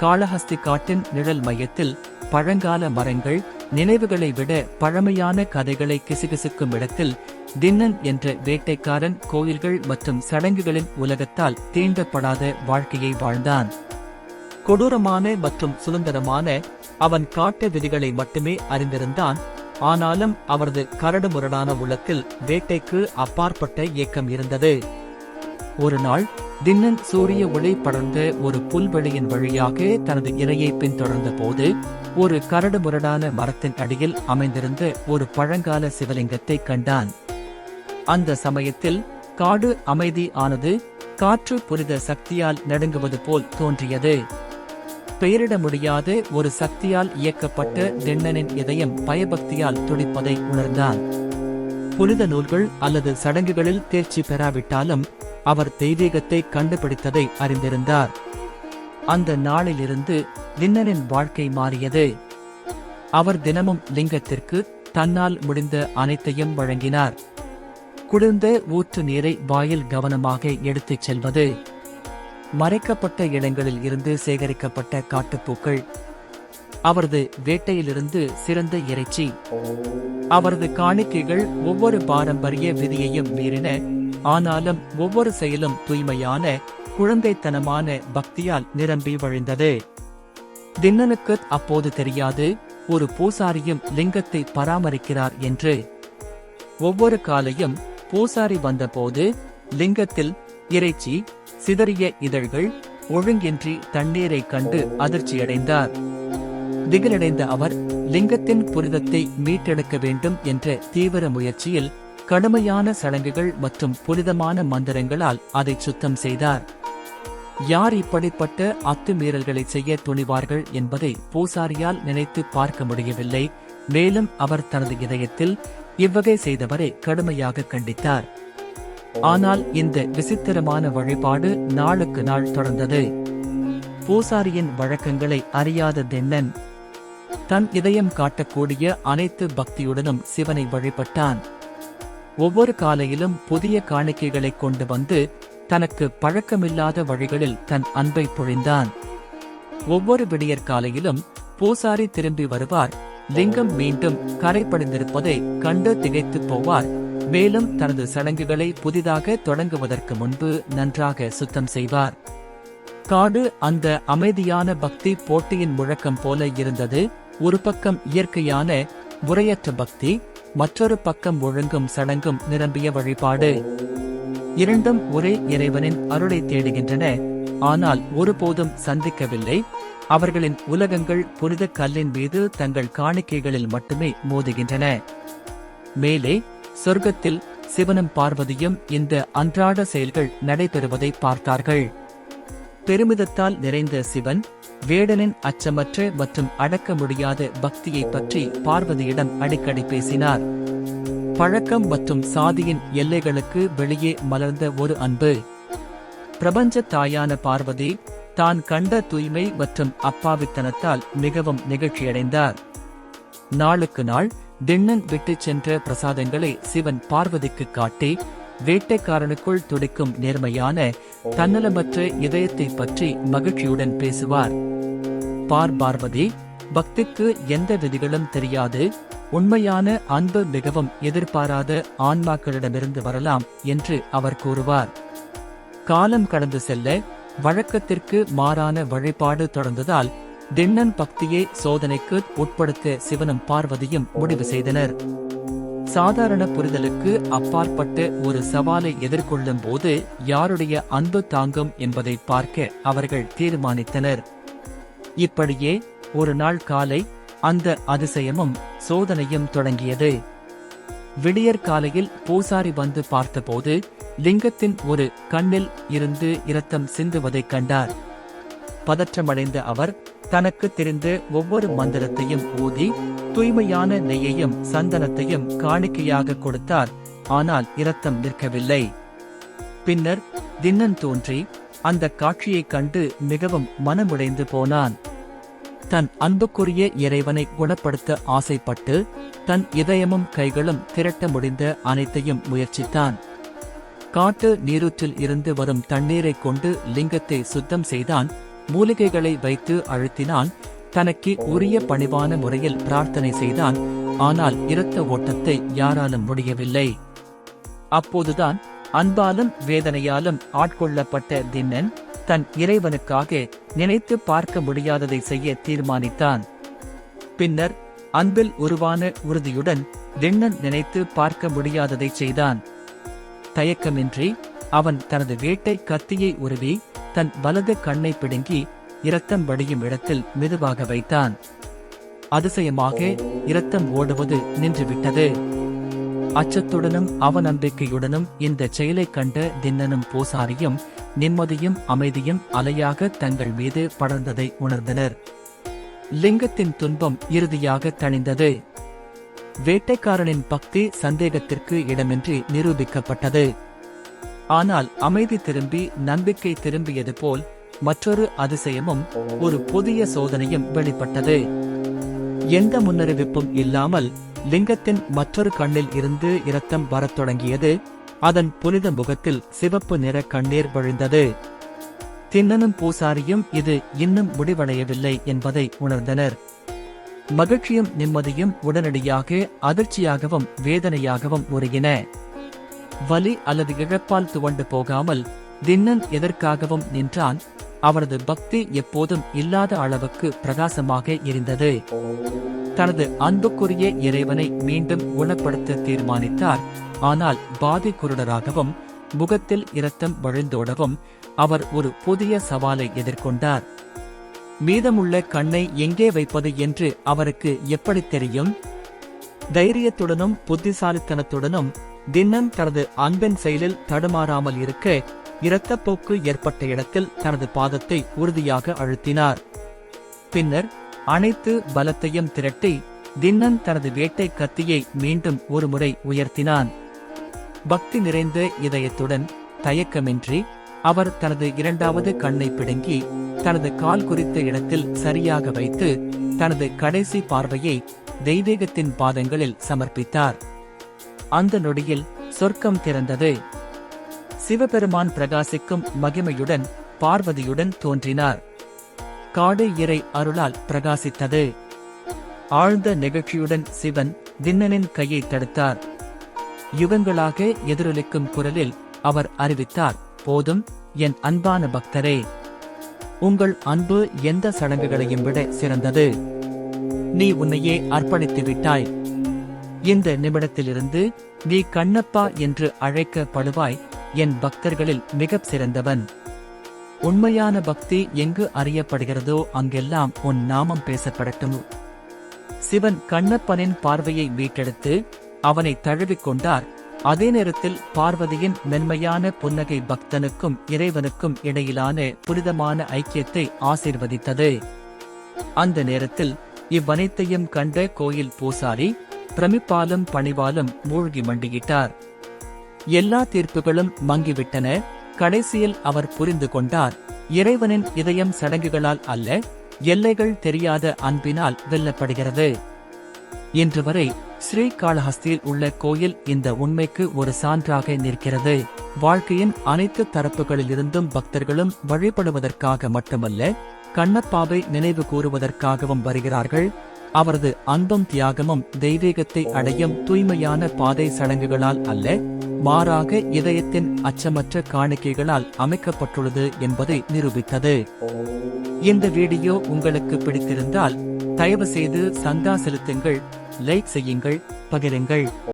காளஹஸ்தி காட்டின் நிழல் மையத்தில் பழங்கால மரங்கள் நினைவுகளை விட பழமையான கதைகளை கிசுகிசுக்கும் இடத்தில் தின்னன் என்ற வேட்டைக்காரன் கோயில்கள் மற்றும் சடங்குகளின் உலகத்தால் தீண்டப்படாத வாழ்க்கையை வாழ்ந்தான். கொடூரமான மற்றும் சுதந்திரமான அவன் காட்டு விதிகளை மட்டுமே அறிந்திருந்தான். ஆனாலும் அவரது கரடுமுரடான உள்ளத்தில் வேட்டைக்கு அப்பாற்பட்ட இயக்கம் இருந்தது. ஒரு நாள் தின்னன் சூரிய ஒளி படர்ந்த ஒரு புல்வெளியின் வழியாக தனது இரையை பின்தொடர்ந்த போது ஒரு கரடு முரடான மரத்தின் அடியில் அமைந்திருந்த ஒரு பழங்கால சிவலிங்கத்தை கண்டான். அந்த சமயத்தில் காடு அமைதி ஆனது காற்று புரித சக்தியால் நடுங்குவது போல் தோன்றியது. பெயரிட முடியாத ஒரு சக்தியால் இயக்கப்பட்ட திண்ணனின் இதயம் பயபக்தியால் துடிப்பதை உணர்ந்தான். புனித நூல்கள் அல்லது சடங்குகளில் தேர்ச்சி பெறாவிட்டாலும் அவர் தெய்வீகத்தை கண்டுபிடித்ததை அறிந்திருந்தார். அந்த நாளிலிருந்து தின்னனின் வாழ்க்கை மாறியது. அவர் தினமும் லிங்கத்திற்கு தன்னால் முடிந்த அனைத்தையும் வழங்கினார். குளிர்ந்த ஊற்று நீரை வாயில் கவனமாக எடுத்துச் செல்வது. மறைக்கப்பட்ட இடங்களில் இருந்து சேகரிக்கப்பட்ட காட்டுப்பூக்கள். அவரது வேட்டையிலிருந்து சிறந்த இறைச்சி. அவரது காணிக்கைகள் ஒவ்வொரு பாரம்பரிய விதியையும் மீறின ஆனாலும் ஒவ்வொரு செயலும் தூய்மையான குழந்தைத்தனமான பக்தியால் நிரம்பி வழிந்தது. தின்னனுக்கு அப்போது தெரியாது ஒரு பூசாரியும் லிங்கத்தை பராமரிக்கிறார் என்று. ஒவ்வொரு காலையும் பூசாரி வந்தபோது லிங்கத்தில் இறைச்சி சிதறிய இதழ்கள் ஒழுங்கின்றி தண்ணீரை கண்டு அதிர்ச்சியடைந்தார். திகிலடைந்த அவர் லிங்கத்தின் புரிதத்தை மீட்டெடுக்க வேண்டும் என்ற தீவிர முயற்சியில் கடுமையான சடங்குகள் மற்றும் புனிதமான மந்திரங்களால் அதை சுத்தம் செய்தார். யார் இப்படிப்பட்ட அத்துமீறல்களை செய்ய துணிவார்கள் என்பதை பூசாரியால் நினைத்து பார்க்க முடியவில்லை. மேலும் அவர் தனது இதயத்தில் இவ்வகை செய்தவரை கடுமையாக கண்டித்தார். ஆனால் இந்த விசித்திரமான வழிபாடு நாளுக்கு நாள் தொடர்ந்தது. பூசாரியின் வழக்கங்களை அறியாத தென்னன் தன் இதயம் காட்டக்கூடிய அனைத்து பக்தியுடனும் சிவனை வழிபட்டான். ஒவ்வொரு காலையிலும் புதிய காணிக்கைகளை கொண்டு வந்து தனக்கு பழக்கமில்லாத வழிகளில் தன் அன்பை பொழிந்தான். ஒவ்வொரு விடியற் காலையிலும் பூசாரி திரும்பி வருவார். லிங்கம் மீண்டும் கரைப்படைந்திருப்பதை கண்டு திகைத்துப் போவார். மேலும் தனது சடங்குகளை புதிதாக தொடங்குவதற்கு முன்பு நன்றாக சுத்தம் செய்வார். காடு அந்த அமைதியான பக்தி போட்டியின் முழக்கம் போல இருந்தது. ஒரு பக்கம் இயற்கையான முறையற்ற பக்தி மற்றொரு பக்கம் ஒழுங்கும் சடங்கும் நிரம்பிய வழிபாடு. இரண்டும் ஒரே இறைவனின் அருளை தேடுகின்றன. ஆனால் ஒருபோதும் சந்திக்கவில்லை. அவர்களின் உலகங்கள் புனித கல்லின் மீது தங்கள் காணிக்கைகளில் மட்டுமே மோதுகின்றன. மேலே சொர்க்கத்தில் சிவனும் பார்வதியும் இந்த அன்றாட செயல்கள் நடைபெறுவதை பார்த்தார்கள். பெருமிதத்தால் நிறைந்த சிவன் வேடனின் அச்சமற்ற மற்றும் அடக்க முடியாத பக்தியை பற்றி பார்வதியிடம் அடிக்கடி பேசினார். பழக்கம் மற்றும் சாதியின் எல்லைகளுக்கு வெளியே மலர்ந்த ஒரு அன்பு. பிரபஞ்ச தாயான பார்வதி தான் கண்ட தூய்மை மற்றும் அப்பாவித்தனத்தால் மிகவும் நிகழ்ச்சியடைந்தார். நாளுக்கு நாள் திண்ணன் விட்டுச் சென்ற பிரசாதங்களை சிவன் பார்வதிக்கு காட்டி வேட்டைக்காரனுக்குள் துடிக்கும் நேர்மையான தன்னலமற்ற இதயத்தை பற்றி மகிழ்ச்சியுடன் பேசுவார். பார் பார்வதி பக்திக்கு எந்த விதிகளும் தெரியாது. உண்மையான அன்பு மிகவும் எதிர்பாராத ஆன்மாக்களிடமிருந்து வரலாம் என்று அவர் கூறுவார். காலம் கடந்து செல்ல வழக்கத்திற்கு மாறான வழிபாடு தொடர்ந்ததால் திண்ணன் பக்தியை சோதனைக்கு உட்படுத்த சிவனும் பார்வதியும் முடிவு செய்தனர். சாதாரண புரிதலுக்கு அப்பாற்பட்டு ஒரு சவாலை எதிர்கொள்ளும் போது யாருடைய அன்பு தாங்கும் என்பதை பார்க்க அவர்கள் தீர்மானித்தனர். இப்படியே ஒரு நாள் காலை அந்த அதிசயமும் சோதனையும் தொடங்கியது. விடியற் காலையில் பூசாரி வந்து பார்த்தபோது லிங்கத்தின் ஒரு கண்ணில் இருந்து இரத்தம் சிந்துவதைக் கண்டார். பதற்றமடைந்த அவர் தனக்கு தெரிந்த ஒவ்வொரு மந்திரத்தையும் ஊதி தூய்மையான நெய்யையும் சந்தனத்தையும் காணிக்கையாக கொடுத்தார். ஆனால் இரத்தம் நிற்கவில்லை. பின்னர் தின்னன் தோன்றி அந்த காட்சியைக் கண்டு மிகவும் மனமுடைந்து போனான். தன் அன்புக்குரிய இறைவனை குணப்படுத்த ஆசைப்பட்டு தன் இதயமும் கைகளும் திரட்ட முடிந்த அனைத்தையும் முயற்சித்தான். காட்டு நீரூற்றில் இருந்து வரும் தண்ணீரைக் கொண்டு லிங்கத்தை சுத்தம் செய்தான். மூலிகைகளை வைத்து அழுத்தினான். தனக்கு உரிய பணிவான முறையில் பிரார்த்தனை செய்தான் ஆனால் இரத்த ஓட்டத்தை யாராலும் முடியவில்லை. அப்போதுதான் அன்பாலும் வேதனையாலும் ஆட்கொள்ளப்பட்ட தின்னன் தன் இறைவனுக்காக நினைத்து பார்க்க முடியாததை செய்ய தீர்மானித்தான். பின்னர் அன்பில் உருவான உறுதியுடன் திண்ணன் நினைத்து பார்க்க முடியாததை செய்தான். தயக்கமின்றி அவன் தனது வேட்டை கத்தியை உருவி தன் வலது கண்ணை பிடுங்கி இரத்தம் வடியும் இடத்தில் மெதுவாக வைத்தான். அதிசயமாக இரத்தம் ஓடுவது நின்றுவிட்டது. அச்சத்துடனும் அவநம்பிக்கையுடனும் இந்த செயலை கண்ட தின்னனும் பூசாரியும் நிம்மதியும் அமைதியும் அலையாக தங்கள் மீது படர்ந்ததை உணர்ந்தனர். லிங்கத்தின் துன்பம் இறுதியாக தணிந்தது. வேட்டைக்காரனின் பக்தி சந்தேகத்திற்கு இடமின்றி நிரூபிக்கப்பட்டது. ஆனால் அமைதி திரும்பி நம்பிக்கை திரும்பியது போல் மற்றொரு அதிசயமும் ஒரு புதிய சோதனையும் வெளிப்பட்டது. எந்த முன்னறிவிப்பும் இல்லாமல் லிங்கத்தின் மற்றொரு கண்ணில் இருந்து இரத்தம் வரத் தொடங்கியது. அதன் புனித முகத்தில் சிவப்பு நிற கண்ணீர் வழிந்தது. தின்னனும் பூசாரியும் இது இன்னும் முடிவடையவில்லை என்பதை உணர்ந்தனர். மகிழ்ச்சியும் நிம்மதியும் உடனடியாக அதிர்ச்சியாகவும் வேதனையாகவும் உருகின. வலி அல்லது இழப்பால் துவண்டு போகாமல் தின்னன் எதற்காகவும் நின்றான்? அவரது பக்தி எப்போதும் இல்லாத அளவுக்கு பிரகாசமாக இருந்தது. தனது அன்புக்குரிய இறைவனை மீண்டும் குணப்படுத்த தீர்மானித்தார். ஆனால் பாதி குருடராகவும் முகத்தில் இரத்தம் வழிந்தோடவும் அவர் ஒரு புதிய சவாலை எதிர்கொண்டார். மீதமுள்ள கண்ணை எங்கே வைப்பது என்று அவருக்கு எப்படி தெரியும்? தைரியத்துடனும் புத்திசாலித்தனத்துடனும் தினம் தனது அன்பின் செயலில் தடுமாறாமல் இருக்க இரத்தப்போக்கு ஏற்பட்ட இடத்தில் தனது பாதத்தை உறுதியாக அழுத்தினார். பின்னர் அனைத்து பலத்தையும் திரட்டி தின்னன் தனது வேட்டை கத்தியை மீண்டும் ஒருமுறை உயர்த்தினான். பக்தி நிறைந்த இதயத்துடன் தயக்கமின்றி அவர் தனது இரண்டாவது கண்ணை பிடுங்கி தனது கால் குறித்த இடத்தில் சரியாக வைத்து தனது கடைசி பார்வையை தெய்வீகத்தின் பாதங்களில் சமர்ப்பித்தார். அந்த நொடியில் சொர்க்கம் திறந்தது. சிவபெருமான் பிரகாசிக்கும் மகிமையுடன் பார்வதியுடன் தோன்றினார். காடு இறை அருளால் பிரகாசித்தது. ஆழ்ந்த நெகிழ்ச்சியுடன் சிவன் தின்னனின் கையை தடுத்தார். யுகங்களாக எதிரொலிக்கும் குரலில் அவர் அறிவித்தார் போதும் என் அன்பான பக்தரே உங்கள் அன்பு எந்த சடங்குகளையும் விட சிறந்தது. நீ உன்னையே அர்ப்பணித்து விட்டாய் இந்த நிமிடத்திலிருந்து நீ கண்ணப்பா என்று அழைக்கப்படுவாய் என் பக்தர்களில் மிகச் சிறந்தவன் உண்மையான பக்தி எங்கு அறியப்படுகிறதோ அங்கெல்லாம் உன் நாமம் பேசப்படட்டும். சிவன் கண்ணப்பனின் பார்வையை மீட்டெடுத்து அவனை தழுவிக் கொண்டார். அதே நேரத்தில் பார்வதியின் மென்மையான புன்னகை பக்தனுக்கும் இறைவனுக்கும் இடையிலான புனிதமான ஐக்கியத்தை ஆசீர்வதித்தது. அந்த நேரத்தில் இவ்வனைத்தையும் கண்ட கோயில் பூசாரி பிரமிப்பாலும் பணிவாலும் மூழ்கி மண்டியிட்டார். எல்லா தீர்ப்புகளும் மங்கிவிட்டன. கடைசியில் அவர் புரிந்து கொண்டார். இறைவனின் இதயம் சடங்குகளால் அல்ல எல்லைகள் தெரியாத அன்பினால் வெல்லப்படுகிறது. இன்று வரை ஸ்ரீகாளஹஸ்தியில் உள்ள கோயில் இந்த உண்மைக்கு ஒரு சான்றாக நிற்கிறது. வாழ்க்கையின் அனைத்து தரப்புகளிலிருந்தும் பக்தர்களும் வழிபடுவதற்காக மட்டுமல்ல கண்ணப்பாவை நினைவு கூறுவதற்காகவும் வருகிறார்கள். அவரது அன்பும் தியாகமும் தெய்வீகத்தை அடையும் தூய்மையான பாதை சடங்குகளால் அல்ல மாறாக இதயத்தின் அச்சமற்ற காணிக்கைகளால் அமைக்கப்பட்டுள்ளது என்பதை நிரூபித்தது. இந்த வீடியோ உங்களுக்கு பிடித்திருந்தால் தயவு செய்து சந்தா செலுத்துங்கள் லைக் செய்யுங்கள் பகிருங்கள்.